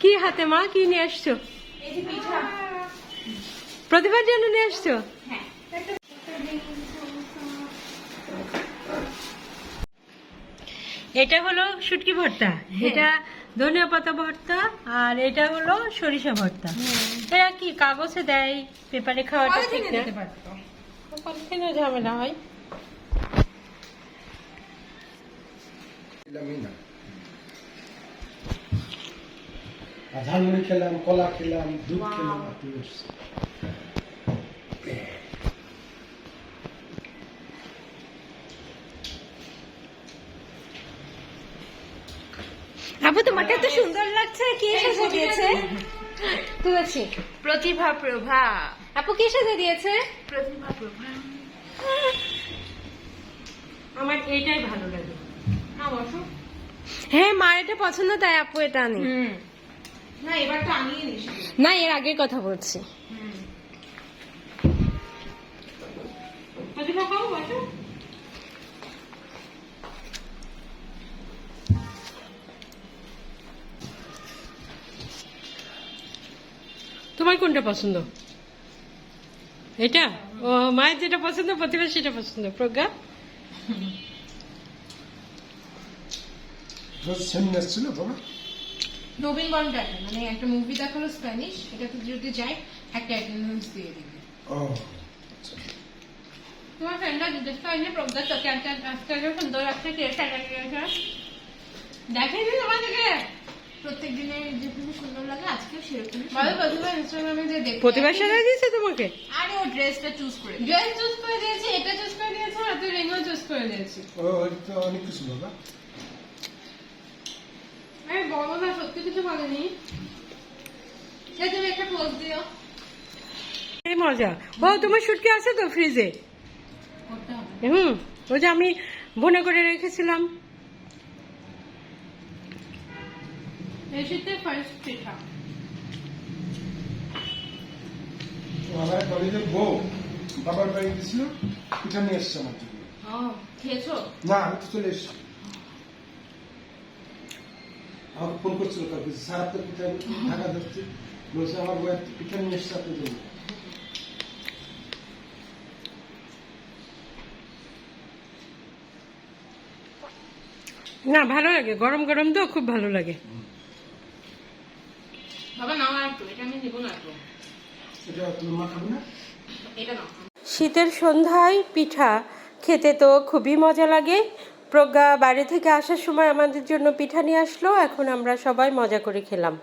কি হাতে মা কি নিয়ে আসছো? এই প্রতিভার জন্য নিয়ে আসছো? হ্যাঁ। এটা হলো শুটকি ভর্তা এটা ধনিয়া পাতা ভর্তা আর এটা হলো সরিষা ভর্তা। এরা কি কাগজে দেয় পেপারে খাওয়াটা ঠিক না? ঝামেলা হয় খেলামই না আর ঝালমুড়ি খেলাম কলা খেলাম দুধ খেলাম। আপু তোমাকে এত সুন্দর লাগছে। কি সাজে দিয়েছে? তুলেছি। প্রতিভা প্রভা। আপু কি সাজে দিয়েছে? প্রতিভা প্রভা। আমার এটাই ভালো লাগে। হ্যাঁ মার এটা পছন্দ তাই আপু এটা আনি। হুম। না এর আগের কথা বলছি। হুম খাও বসো তোমার কোনটা পছন্দ? এটা? ও মায়ের যেটা পছন্দ প্রতিভা সেটা পছন্দ। প্রজ্ঞা? ছিল বাবা নবীন বন্ডার মানে একটা মুভি দেখাল স্প্যানিশ এটাতে যদি যাই একটা অ্যাটেন্ডেন্স দিয়ে দিবে। তোমার ফ্রেন্ডরা জিজ্ঞেস করেন যে প্রজ্ঞা তোকে একটা আজকে সুন্দর একটা কে দেখাই দিন তোমাদেরকে। প্রত্যেক দিনে যেখানে সুন্দর লাগে আজকেও সেরকম বলো প্রতিভা ইনস্টাগ্রামে যে দেখতে প্রতিভা সাজা দিয়েছে তোমাকে? আরে ও ড্রেসটা চুজ করে ড্রেস চুজ করে দিয়েছে এটা চুজ করে দিয়েছে আর তুই রিংও চুজ করে দিয়েছি ও এটা তো অনেক কিছু বাবা আরে বলো না সত্যি কিছু বলেনি সে তুমি একটা পোজ দিও। এই মজা। ও তোমার শুটকি আছে তো ফ্রিজে হুম ওই যে আমি বনে করে রেখেছিলাম। এই শীতে ফার্স্ট পিঠা। আমার কলেজের বউ বাবার বাড়ি গেছিল পিঠা নিয়ে এসছে আমার জন্য। খেয়েছো? না আমি তো চলে এসছি। আমাকে ফোন করছিল কালকে সারা তো পিঠা ঢাকা ধরছে। বলছে আমার বউ পিঠা নিয়ে এসছে আপনার জন্য। না ভালো লাগে। গরম গরম তো খুব ভালো লাগে। বাবা নাও আর একটু। এটা আমি নেব না একটু। এটা তুমি মা খাবে না? এটা নাও। শীতের সন্ধ্যায় পিঠা খেতে তো খুবই মজা লাগে। প্রজ্ঞা, বাড়ি থেকে আসার সময় আমাদের জন্য পিঠা নিয়ে আসলো। এখন আমরা সবাই মজা করে খেলাম।